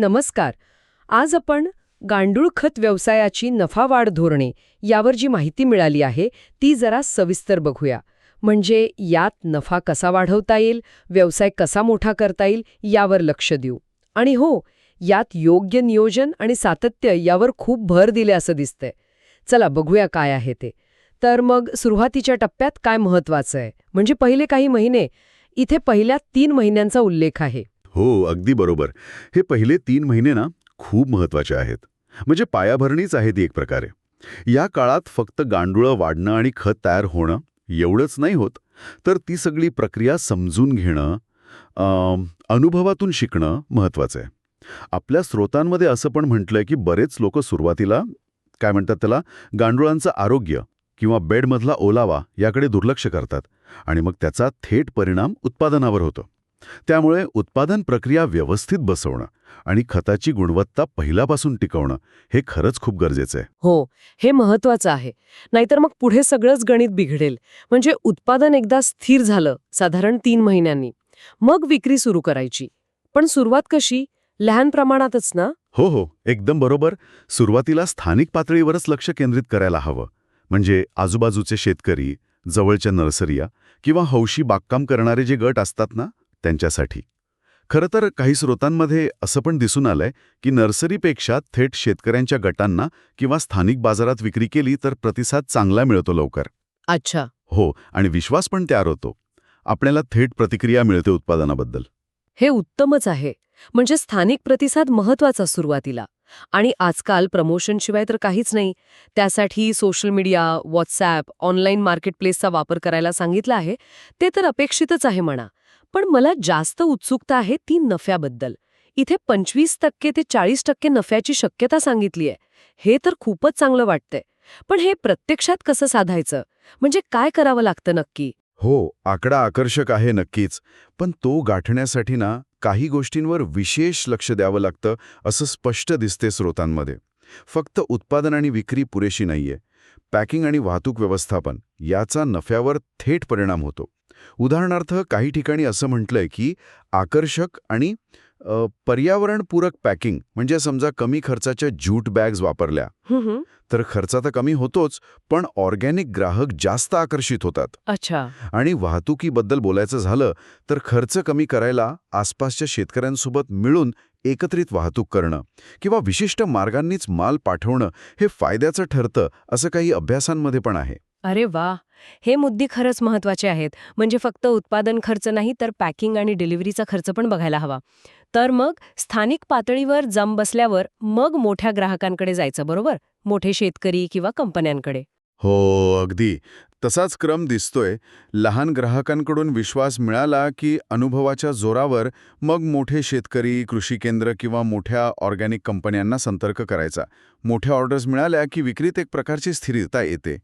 नमस्कार. आज आपण गांडूळ खत व्यवसायाची नफावाढ धोरणे यावर जी माहिती मिळाली आहे ती जरा सविस्तर बघूया. म्हणजे यात नफा कसा वाढवता येईल व्यवसाय कसा मोठा करता येईल यावर लक्ष देऊ. आणि हो यात योग्य नियोजन आणि सातत्य यावर खूप भर दिले असं दिसतंय. चला बघूया काय आहे ते. तर मग सुरुवातीच्या टप्प्यात काय महत्वाचं आहे? म्हणजे पहिले काही महिने इथे पहिल्या तीन महिन्यांचा उल्लेख आहे. हो अगदी बरोबर. हे पहिले तीन महिने ना खूप महत्त्वाचे आहेत. म्हणजे पायाभरणीच आहे ती एक प्रकारे. या काळात फक्त गांडुळं वाढणं आणि खत तयार होणं एवढंच नाही होत तर ती सगळी प्रक्रिया समजून घेणं अनुभवातून शिकणं महत्वाचं आहे. आपल्या स्रोतांमध्ये असं पण म्हटलंय की बरेच लोक सुरुवातीला काय म्हणतात त्याला गांडुळांचं आरोग्य किंवा बेडमधला ओलावा याकडे दुर्लक्ष करतात आणि मग त्याचा थेट परिणाम उत्पादनावर होतो. त्यामुळे उत्पादन प्रक्रिया व्यवस्थित बसवणं आणि खताची गुणवत्ता पहिल्यापासून टिकवणं हे खरंच खूप गरजेचं आहे. हो हे महत्वाचं आहे. नाहीतर मग पुढे सगळंच गणित बिघडेल. म्हणजे उत्पादन एकदा स्थिर झालं साधारण तीन महिन्यांनी. मग विक्री सुरू करायची. पण सुरुवात कशी? लहान प्रमाणातच ना? हो हो. एकदम बरोबर. सुरुवातीला स्थानिक पातळीवरच लक्ष केंद्रित करायला हवं. म्हणजे आजूबाजूचे शेतकरी जवळच्या नर्सरिया किंवा हौशी बागकाम करणारे जे गट असतात ना? त्यांच्यासाठी. खरं तर काही स्रोतांमध्ये असं पण दिसून आलंय की नर्सरीपेक्षा थेट शेतकऱ्यांच्या गटांना किंवा स्थानिक बाजारात विक्री केली तर प्रतिसाद चांगला मिळतो लवकर. अच्छा. हो आणि विश्वास पण तयार होतो. आपल्याला थेट प्रतिक्रिया मिळते उत्पादनाबद्दल. हे उत्तमच आहे. म्हणजे स्थानिक प्रतिसाद महत्त्वाचा सुरुवातीला. आणि आजकाल प्रमोशनशिवाय तर काहीच नाही. त्यासाठी सोशल मीडिया व्हॉट्सॲप ऑनलाईन मार्केटप्लेसचा वापर करायला सांगितलं आहे. ते तर अपेक्षितच आहे म्हणा. पण मला जास्त उत्सुकता आहे ती नफ्याबद्दल. इथे पंचवीस टक्के ते चाळीस टक्के नफ्याची शक्यता सांगितली आहे हे तर खूपच चांगलं वाटतंय. पण हे प्रत्यक्षात कसं साधायचं? म्हणजे काय करावं लागतं नक्की? हो आकडा आकर्षक आहे नक्कीच. पण तो गाठण्यासाठी ना काही गोष्टींवर विशेष लक्ष द्यावं लागतं असं स्पष्ट दिसते स्रोतांमध्ये. फक्त उत्पादन आणि विक्री पुरेशी नाहीये. पॅकिंग आणि वाहतूक व्यवस्थापन याचा नफ्यावर थेट परिणाम होतो. उदाहरणार्थ काही ठिकाणी असं म्हटलंय की आकर्षक आणि पर्यावरणपूरक पॅकिंग म्हणजे समजा कमी खर्चाच्या ज्यूट बॅग्स वापरल्या. तर खर्च तर कमी होतोच पण ऑर्गॅनिक ग्राहक जास्त आकर्षित होतात. अच्छा. आणि वाहतुकीबद्दल बोलायचं झालं तर खर्च कमी करायला आसपासच्या शेतकऱ्यांसोबत मिळून एकत्रित वाहतूक करणं किंवा विशिष्ट मार्गांनीच माल पाठवणं हे फायद्याचं ठरतं असं काही अभ्यासांमध्ये पण आहे. अरे वा. हे मुद्दे खरंच महत्त्वाचे आहेत. म्हणजे फक्त उत्पादन खर्च नाही तर पॅकिंग आणि डिलिव्हरीचा खर्च पण बघायला हवा. तर मग स्थानिक पातळीवर जम बसल्यावर मग मोठ्या ग्राहकांकडे जायचं बरोबर? मोठे शेतकरी किंवा कंपन्यांकडे. हो अगदी. तसाच क्रम दिसतोय. लहान ग्राहकांकडून विश्वास मिळाला की अनुभवाच्या जोरावर मग मोठे शेतकरी कृषी केंद्र किंवा मोठ्या ऑर्गॅनिक कंपन्यांना संपर्क करायचा. मोठ्या ऑर्डर्स मिळाल्या की विक्रीत एक प्रकारची स्थिरता येते.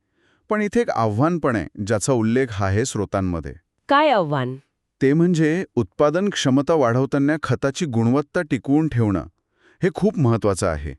पण इथे एक आव्हान पण आहे ज्याचा उल्लेख आहे स्रोतांमध्ये. काय आव्हान? ते म्हणजे उत्पादन क्षमता वाढवताना खताची गुणवत्ता टिकवून ठेवणं. हे खूप महत्वाचं आहे.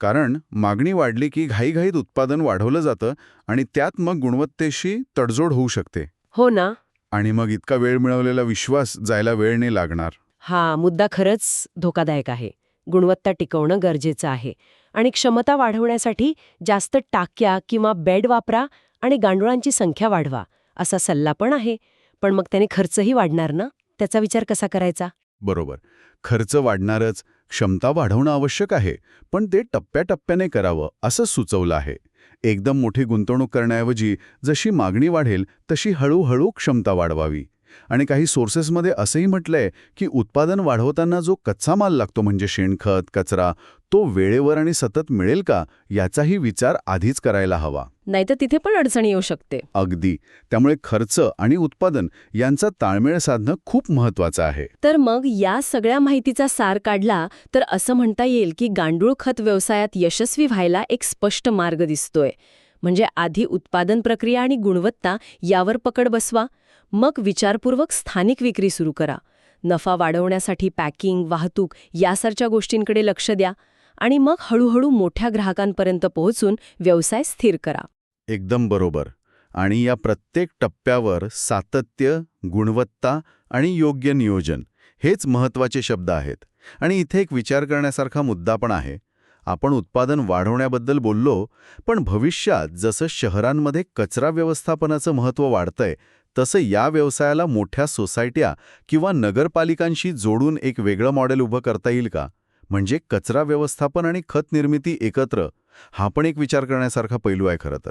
कारण मागणी वाढली की घाईघाईत उत्पादन वाढवलं जातं आणि त्यात मग गुणवत्तेशी तडजोड होऊ शकते. हो ना? आणि मग इतका वेळ मिळवलेला विश्वास जायला वेळ नाही लागणार. हा मुद्दा खरंच धोकादायक आहे. गुणवत्ता टिकवणं गरजेचं आहे. आणि क्षमता वाढवण्यासाठी जास्त टाक्या किंवा बेड वापरा आणि गांडुळांची संख्या वाढवा असा सल्ला पण आहे. पण मग त्याने खर्चही वाढणार ना? त्याचा विचार कसा करायचा? बरोबर. खर्च वाढणारच क्षमता वाढवणं आवश्यक आहे पण ते टप्प्याटप्प्याने करावं असं सुचवलं आहे. एकदम मोठी गुंतवणूक करण्याऐवजी जशी मागणी वाढेल तशी हळूहळू क्षमता वाढवावी. आणि काही सोर्सेसमध्ये असंही म्हटलंय की उत्पादन वाढवताना जो कच्चा माल लागतो म्हणजे शेणखत कचरा तो वेळेवर आणि सतत मिळेल का याचाही विचार आधीच करायला हवा. नाहीतर तिथे पण अडचणी येऊ शकते. अगदी. त्यामुळे खर्च आणि उत्पादन यांचा ताळमेळ साधणं खूप महत्वाचं आहे. तर मग या सगळ्या माहितीचा सार काढला तर असं म्हणता येईल की गांडूळ खत व्यवसायात यशस्वी व्हायला एक स्पष्ट मार्ग दिसतोय. म्हणजे आधी उत्पादन प्रक्रिया आणि गुणवत्ता यावर पकड बसवा. मग विचारपूर्वक स्थानिक विक्री सुरू करा. नफा वाढवण्यासाठी पॅकिंग वाहतूक यासारख्या गोष्टींकडे लक्ष द्या आणि मग हळूहळू मोठ्या ग्राहकांपर्यंत पोहोचून व्यवसाय स्थिर करा. एकदम बरोबर. आणि या प्रत्येक टप्प्यावर सातत्य गुणवत्ता आणि योग्य नियोजन हेच महत्त्वाचे शब्द आहेत. आणि इथे एक विचार करण्यासारखा मुद्दा पण आहे. आपण उत्पादन वाढवण्याबद्दल बोललो पण भविष्यात जसं शहरांमध्ये कचरा व्यवस्थापनाचं महत्त्व वाढतंय तसं या व्यवसायाला मोठ्या सोसायट्या किंवा नगरपालिकांशी जोडून एक वेगळं मॉडेल उभं करता येईल का? म्हणजे कचरा व्यवस्थापन आणि खत निर्मिती एकत्र हा पण एक विचार करण्यासारखा पैलू आहे खरं तर.